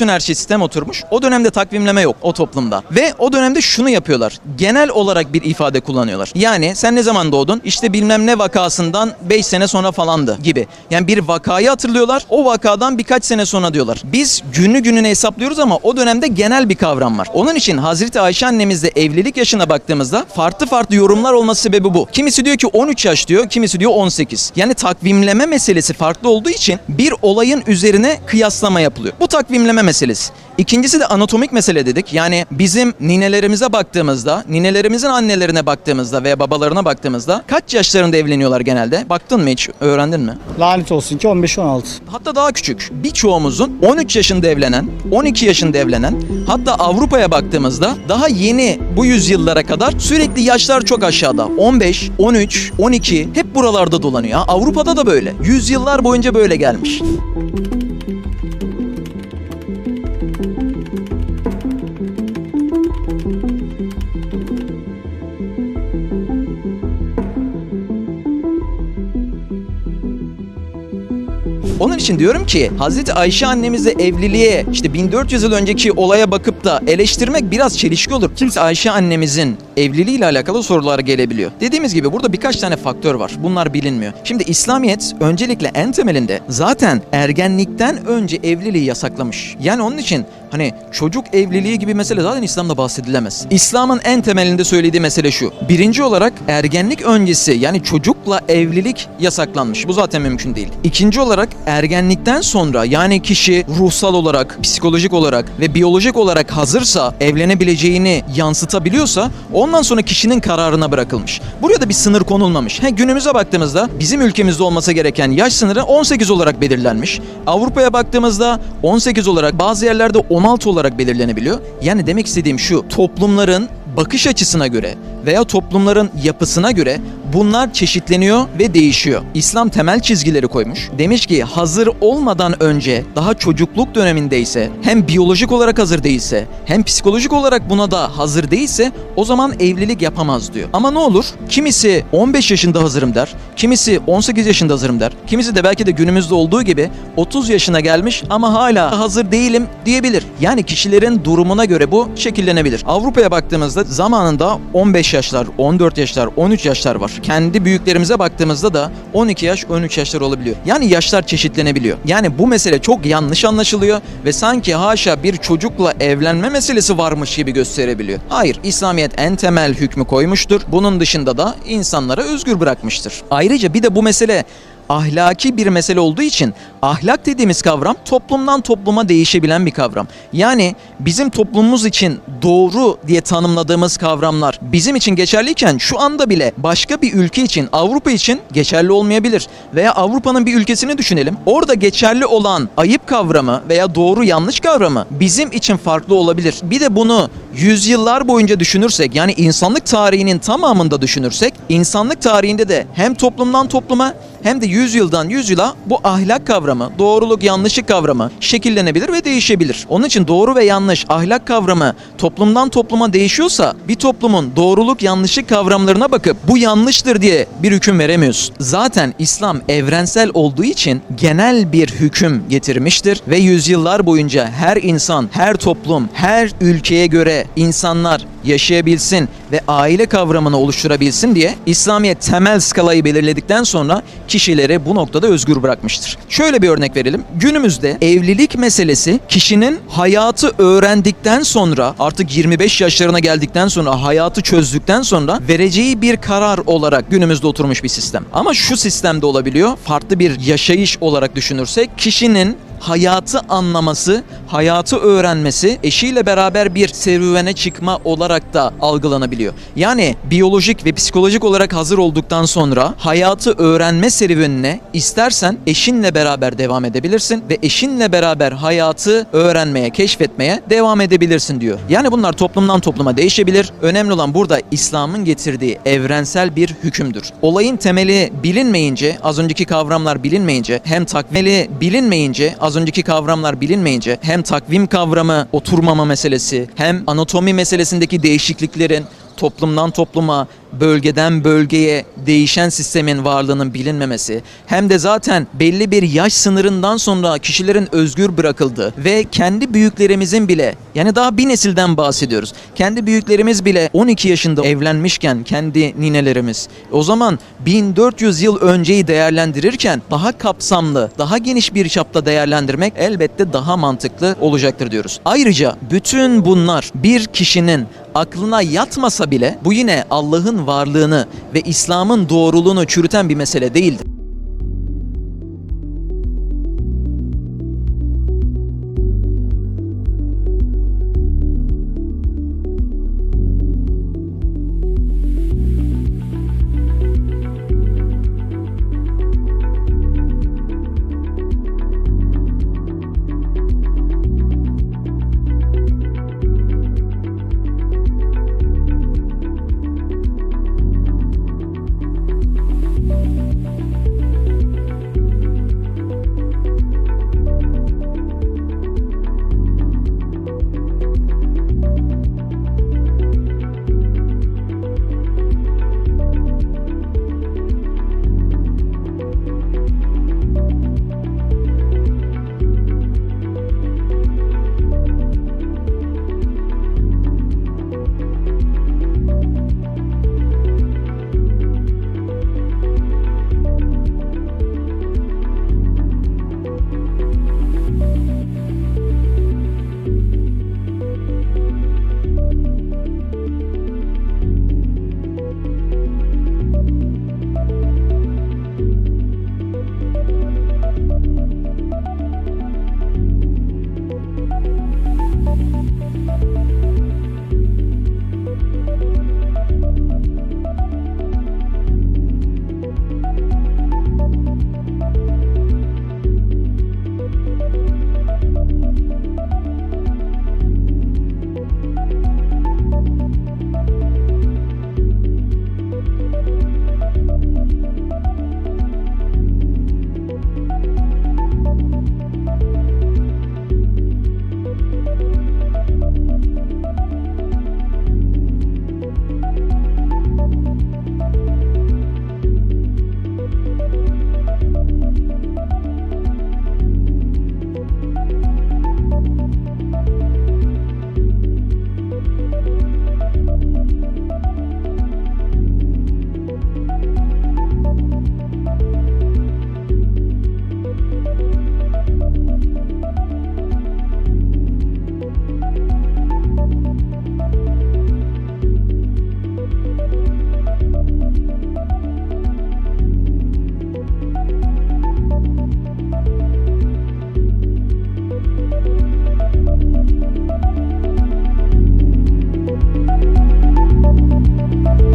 Bütün her şey sistem oturmuş. O dönemde takvimleme yok o toplumda. Ve o dönemde şunu yapıyorlar. Genel olarak bir ifade kullanıyorlar. Yani sen ne zaman doğdun? İşte bilmem ne vakasından 5 sene sonra falandı gibi. Yani bir vakayı hatırlıyorlar. O vakadan birkaç sene sonra diyorlar. Biz günü gününe hesaplıyoruz ama o dönemde genel bir kavram var. Onun için Hazreti Ayşe annemizde evlilik yaşına baktığımızda farklı farklı yorumlar olması sebebi bu. Kimisi diyor ki 13 yaş diyor, kimisi diyor 18. Yani takvimleme meselesi farklı olduğu için bir olayın üzerine kıyaslama yapılıyor. Bu takvimleme meselesi. İkincisi de anatomik mesele dedik. Yani bizim ninelerimize baktığımızda, ninelerimizin annelerine baktığımızda veya babalarına baktığımızda kaç yaşlarında evleniyorlar genelde? Baktın mı hiç? Öğrendin mi? Lanet olsun ki 15-16. Hatta daha küçük. Birçoğumuzun 13 yaşında evlenen, 12 yaşında evlenen, hatta Avrupa'ya baktığımızda daha yeni bu yüzyıllara kadar sürekli yaşlar çok aşağıda. 15, 13, 12 hep buralarda dolanıyor. Avrupa'da da böyle. Yüzyıllar boyunca böyle gelmiş. Onun için diyorum ki Hazreti Ayşe annemizle evliliğe işte 1400 yıl önceki olaya bakıp da eleştirmek biraz çelişki olur. Kimse Ayşe annemizin evliliğiyle alakalı sorular gelebiliyor. Dediğimiz gibi burada birkaç tane faktör var. Bunlar bilinmiyor. Şimdi İslamiyet öncelikle en temelinde zaten ergenlikten önce evliliği yasaklamış. Yani onun için Hani çocuk evliliği gibi mesele zaten İslam'da bahsedilemez. İslam'ın en temelinde söylediği mesele şu. Birinci olarak ergenlik öncesi yani çocukla evlilik yasaklanmış. Bu zaten mümkün değil. İkinci olarak ergenlikten sonra yani kişi ruhsal olarak, psikolojik olarak ve biyolojik olarak hazırsa, evlenebileceğini yansıtabiliyorsa ondan sonra kişinin kararına bırakılmış. Buraya da bir sınır konulmamış. He, günümüze baktığımızda bizim ülkemizde olması gereken yaş sınırı 18 olarak belirlenmiş. Avrupa'ya baktığımızda 18 olarak bazı yerlerde 16 olarak belirlenebiliyor. Yani demek istediğim şu toplumların bakış açısına göre veya toplumların yapısına göre bunlar çeşitleniyor ve değişiyor. İslam temel çizgileri koymuş. Demiş ki hazır olmadan önce daha çocukluk dönemindeyse hem biyolojik olarak hazır değilse hem psikolojik olarak buna da hazır değilse o zaman evlilik yapamaz diyor. Ama ne olur? Kimisi 15 yaşında hazırım der. Kimisi 18 yaşında hazırım der. Kimisi de belki de günümüzde olduğu gibi 30 yaşına gelmiş ama hala hazır değilim diyebilir. Yani kişilerin durumuna göre bu şekillenebilir. Avrupa'ya baktığımızda zamanında 15 yaşlar, 14 yaşlar, 13 yaşlar var. Kendi büyüklerimize baktığımızda da 12 yaş, 13 yaşlar olabiliyor. Yani yaşlar çeşitlenebiliyor. Yani bu mesele çok yanlış anlaşılıyor ve sanki haşa bir çocukla evlenme meselesi varmış gibi gösterebiliyor. Hayır, İslamiyet en temel hükmü koymuştur. Bunun dışında da insanlara özgür bırakmıştır. Ayrıca bir de bu mesele ahlaki bir mesele olduğu için ahlak dediğimiz kavram toplumdan topluma değişebilen bir kavram. Yani bizim toplumumuz için doğru diye tanımladığımız kavramlar bizim için geçerliyken şu anda bile başka bir ülke için Avrupa için geçerli olmayabilir. Veya Avrupa'nın bir ülkesini düşünelim. Orada geçerli olan ayıp kavramı veya doğru yanlış kavramı bizim için farklı olabilir. Bir de bunu yüzyıllar boyunca düşünürsek yani insanlık tarihinin tamamında düşünürsek insanlık tarihinde de hem toplumdan topluma hem de yüzyıldan yüzyıla bu ahlak kavramı, doğruluk yanlışlık kavramı şekillenebilir ve değişebilir. Onun için doğru ve yanlış ahlak kavramı toplumdan topluma değişiyorsa bir toplumun doğruluk yanlışlık kavramlarına bakıp bu yanlıştır diye bir hüküm veremiyorsun. Zaten İslam evrensel olduğu için genel bir hüküm getirmiştir ve yüzyıllar boyunca her insan, her toplum, her ülkeye göre insanlar yaşayabilsin ve aile kavramını oluşturabilsin diye İslamiyet temel skalayı belirledikten sonra kişileri bu noktada özgür bırakmıştır. Şöyle bir örnek verelim. Günümüzde evlilik meselesi kişinin hayatı öğrendikten sonra artık 25 yaşlarına geldikten sonra hayatı çözdükten sonra vereceği bir karar olarak günümüzde oturmuş bir sistem. Ama şu sistemde olabiliyor. Farklı bir yaşayış olarak düşünürsek kişinin hayatı anlaması, hayatı öğrenmesi, eşiyle beraber bir serüvene çıkma olarak da algılanabiliyor. Yani biyolojik ve psikolojik olarak hazır olduktan sonra hayatı öğrenme serüvenine istersen eşinle beraber devam edebilirsin ve eşinle beraber hayatı öğrenmeye, keşfetmeye devam edebilirsin diyor. Yani bunlar toplumdan topluma değişebilir. Önemli olan burada İslam'ın getirdiği evrensel bir hükümdür. Olayın temeli bilinmeyince, az önceki kavramlar bilinmeyince, hem takmeli bilinmeyince az az önceki kavramlar bilinmeyince hem takvim kavramı oturmama meselesi hem anatomi meselesindeki değişikliklerin toplumdan topluma, bölgeden bölgeye değişen sistemin varlığının bilinmemesi hem de zaten belli bir yaş sınırından sonra kişilerin özgür bırakıldığı ve kendi büyüklerimizin bile yani daha bir nesilden bahsediyoruz. Kendi büyüklerimiz bile 12 yaşında evlenmişken kendi ninelerimiz o zaman 1400 yıl önceyi değerlendirirken daha kapsamlı, daha geniş bir çapta değerlendirmek elbette daha mantıklı olacaktır diyoruz. Ayrıca bütün bunlar bir kişinin aklına yatmasa bile bu yine Allah'ın varlığını ve İslam'ın doğruluğunu çürüten bir mesele değildir. you